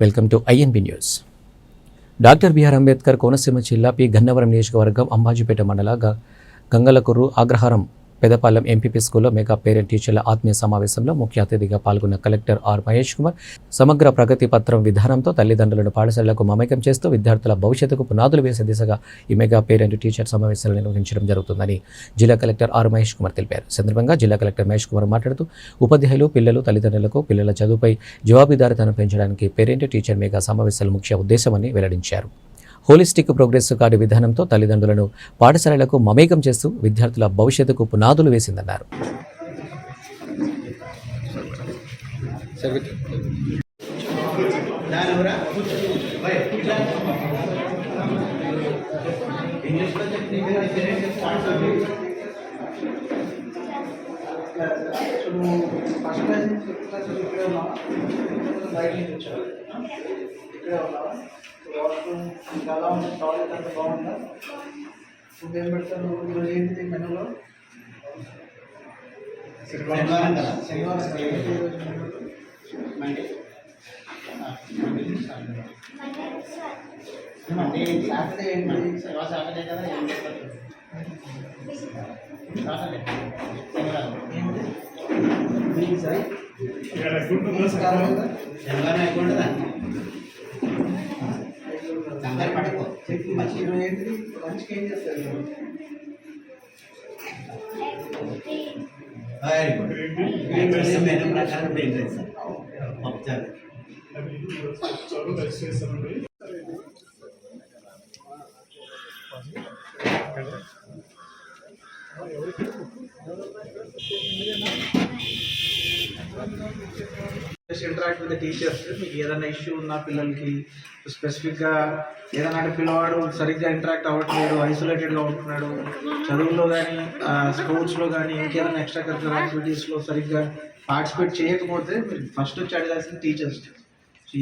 Welcome to INB news. Doctor B R Ambedkar Konaseema జిల్లా P Gannavaram నియోజకవర్గం అంబాజీపేట మండల Gangalakorru Gangalakurru Agraharam Pedapalem MPP స్కూల్లో మెగా పేరెంట్ టీచర్ల ఆత్మీయ సమావేశంలో ముఖ్య అతిథిగా పాల్గొన్న కలెక్టర్ ఆర్ మహేష్ కుమార్ సమగ్ర ప్రగతి పత్రం విధానంతో తల్లిదండ్రులను పాఠశాలలకు మమేకం చేస్తూ విద్యార్థుల భవిష్యత్తుకు పునాదులు వేసే దిశగా ఈ మెగా పేరెంట్ టీచర్ సమావేశాలు నిర్వహించడం జరుగుతుందని జిల్లా కలెక్టర్ ఆర్ మహేష్ కుమార్ తెలిపారు. సందర్భంగా జిల్లా కలెక్టర్ మహేష్ కుమార్ మాట్లాడుతూ ఉపాధ్యాయులు పిల్లలు తల్లిదండ్రులకు పిల్లల చదువుపై జవాబుదారితనం పెంచడానికి పేరెంట్ టీచర్ మెగా సమావేశాలు ముఖ్య ఉద్దేశమని వెల్లడించారు. హోలిస్టిక్ ప్రోగ్రెస్ కార్డు విధానంతో తల్లిదండ్రులను పాఠశాలలకు మమేకం చేస్తూ విద్యార్థుల భవిష్యత్తుకు పునాదులు వేసిందన్నారు ఫస్ట్ ఇక్కడే ఉన్నావా ఇక్కడే వాష్రూమ్ ఇంకా ఎలా ఉంది టాయిలెట్ అంతా బాగుందా ఫుడ్ ఏం పెడతారు నువ్వు ఈరోజు ఏంటిది మెనూలో శనివారం కదా? శనివారం? ఏంటి? మండే మండే ఏంటి? సాటర్డే ఏంటి కదా ఏం చేస్తారు సాటర్డే శనివారం ఏంటి బీన్స్ బీన్స్ కాదు కదా శనివారం అయిపోతుందా కంగారు పడకు చెప్పి మంచి ఈరోజు ఏంటిది లంచ్కి ఏం చేస్తారు ఈరోజు? వెరీ గుడ్ మెనూ ప్రకారం జస్ట్ ఇంటరాక్ట్ విత్ టీచర్స్ మీకు ఏదైనా ఇష్యూ ఉన్నా పిల్లలకి స్పెసిఫిక్గా ఏదైనా అంటే పిల్లవాడు సరిగ్గా ఇంటరాక్ట్ అవ్వట్లేదు ఐసోలేటెడ్గా ఉంటున్నాడు. చదువులో కానీ స్పోర్ట్స్లో కానీ ఇంకేదైనా ఎక్స్ట్రా కరికులర్ యాక్టివిటీస్లో సరిగ్గా పార్టిసిపేట్ చేయకపోతే మీరు ఫస్ట్ వచ్చి అడగాల్సిన టీచర్స్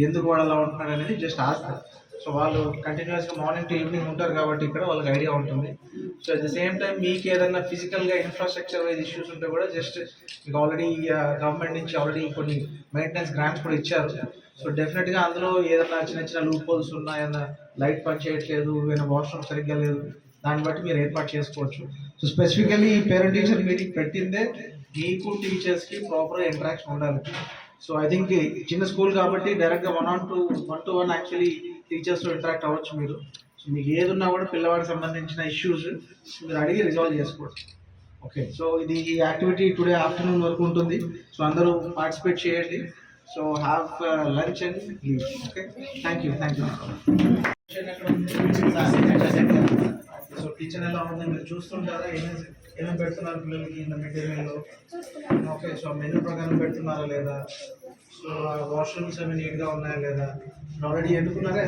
ఎందుకు వాడు అలా ఉంటున్నాడు అనేది జస్ట్ ఆస్తారు సో వాళ్ళు కంటిన్యూస్గా మార్నింగ్ టు ఈవినింగ్ ఉంటారు కాబట్టి ఇక్కడ వాళ్ళకి ఐడియా ఉంటుంది. So at the same time మీకు ఏదైనా ఫిజికల్గా ఇన్ఫ్రాస్ట్రక్చర్ వైజ్ ఇష్యూస్ ఉంటే కూడా జస్ట్ మీకు ఆల్రెడీ గవర్నమెంట్ నుంచి ఆల్రెడీ కొన్ని మెయింటెనెన్స్ గ్రాంట్స్ కూడా ఇచ్చారు. సో డెఫినెట్గా అందులో ఏదైనా చిన్న చిన్న లూప్ హోల్స్ ఉన్నా ఏదైనా లైట్ పని చేయట్లేదు ఏదైనా వాష్రూమ్ సరిగ్గా లేదు దాన్ని బట్టి మీరు ఏర్పాటు చేసుకోవచ్చు. సో స్పెసిఫికలీ ఈ పేరెంట్ టీచర్ మీటింగ్ పెట్టిందే మీకు టీచర్స్కి ప్రాపర్గా ఇంటరాక్షన్ ఉండాలి. సో ఐ థింక్ చిన్న స్కూల్ కాబట్టి డైరెక్ట్గా one on to one to one actually టీచర్స్తో interact అవ్వచ్చు మీరు. సో మీకు ఏది ఉన్నా కూడా పిల్లవాడికి సంబంధించిన ఇష్యూస్ మీరు అడిగి రిజాల్వ్ చేసుకోవచ్చు. ఓకే. సో ఇది ఈ యాక్టివిటీ టుడే ఆఫ్టర్నూన్ వరకు ఉంటుంది. సో అందరూ పార్టిసిపేట్ చేయండి. So have lunch and leave okay thank you thank you kitchen ఎలా ఉంది? మీరు చూస్తుంటారా? ఏమేమి ఏమేమి పెడుతున్నారు పిల్లలకి మిడ్ డే మీల్లో ఓకే సో మెనూ ప్రకారం పెడుతున్నారా లేదా? సో వాష్రూమ్స్ అవి నీట్గా ఉన్నాయా లేదా? ఆల్రెడీ ఎన్నుకున్నారా